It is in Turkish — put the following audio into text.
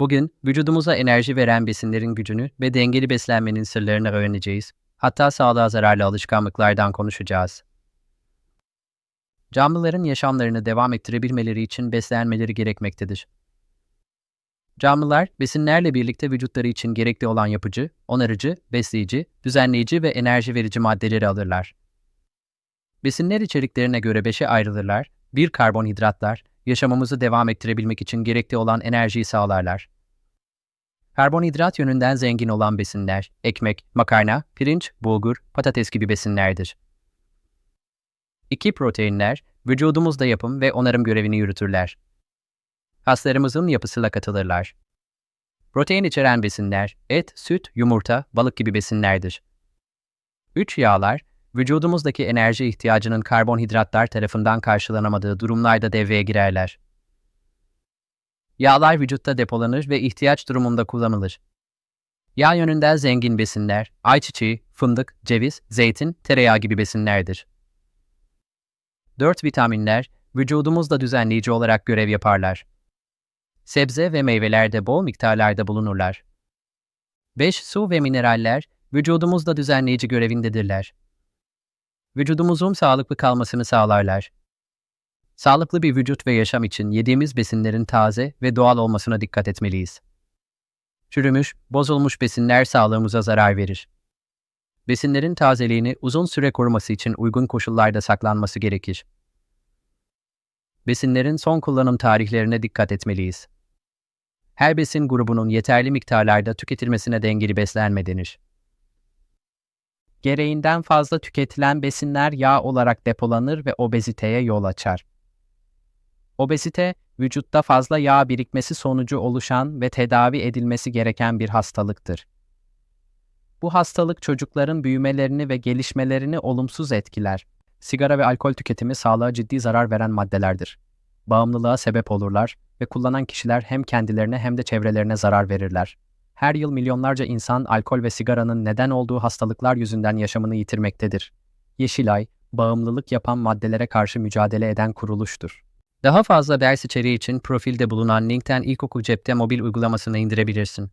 Bugün vücudumuza enerji veren besinlerin gücünü ve dengeli beslenmenin sırlarını öğreneceğiz. Hatta sağlığa zararlı alışkanlıklardan konuşacağız. Canlıların yaşamlarını devam ettirebilmeleri için beslenmeleri gerekmektedir. Canlılar, besinlerle birlikte vücutları için gerekli olan yapıcı, onarıcı, besleyici, düzenleyici ve enerji verici maddeleri alırlar. Besinler içeriklerine göre beşe ayrılırlar. Bir karbonhidratlar, yaşamımızı devam ettirebilmek için gerekli olan enerjiyi sağlarlar. Karbonhidrat yönünden zengin olan besinler, ekmek, makarna, pirinç, bulgur, patates gibi besinlerdir. İki proteinler, vücudumuzda yapım ve onarım görevini yürütürler. Kaslarımızın yapısıyla katılırlar. Protein içeren besinler, et, süt, yumurta, balık gibi besinlerdir. Üç yağlar, vücudumuzdaki enerji ihtiyacının karbonhidratlar tarafından karşılanamadığı durumlarda devreye girerler. Yağlar vücutta depolanır ve ihtiyaç durumunda kullanılır. Yağ yönünden zengin besinler, ayçiçeği, fındık, ceviz, zeytin, tereyağı gibi besinlerdir. 4 vitaminler, vücudumuzda düzenleyici olarak görev yaparlar. Sebze ve meyvelerde bol miktarlarda bulunurlar. 5 su ve mineraller, vücudumuzda düzenleyici görevindedirler. Vücudumuzun sağlıklı kalmasını sağlarlar. Sağlıklı bir vücut ve yaşam için yediğimiz besinlerin taze ve doğal olmasına dikkat etmeliyiz. Çürümüş, bozulmuş besinler sağlığımıza zarar verir. Besinlerin tazeliğini uzun süre koruması için uygun koşullarda saklanması gerekir. Besinlerin son kullanım tarihlerine dikkat etmeliyiz. Her besin grubunun yeterli miktarlarda tüketilmesine dengeli beslenme denir. Gereğinden fazla tüketilen besinler yağ olarak depolanır ve obeziteye yol açar. Obezite, vücutta fazla yağ birikmesi sonucu oluşan ve tedavi edilmesi gereken bir hastalıktır. Bu hastalık çocukların büyümelerini ve gelişmelerini olumsuz etkiler. Sigara ve alkol tüketimi sağlığa ciddi zarar veren maddelerdir. Bağımlılığa sebep olurlar ve kullanan kişiler hem kendilerine hem de çevrelerine zarar verirler. Her yıl milyonlarca insan alkol ve sigaranın neden olduğu hastalıklar yüzünden yaşamını yitirmektedir. Yeşilay, bağımlılık yapan maddelere karşı mücadele eden kuruluştur. Daha fazla ders içeriği için profilde bulunan linkten İlkokul Cep'te mobil uygulamasını indirebilirsin.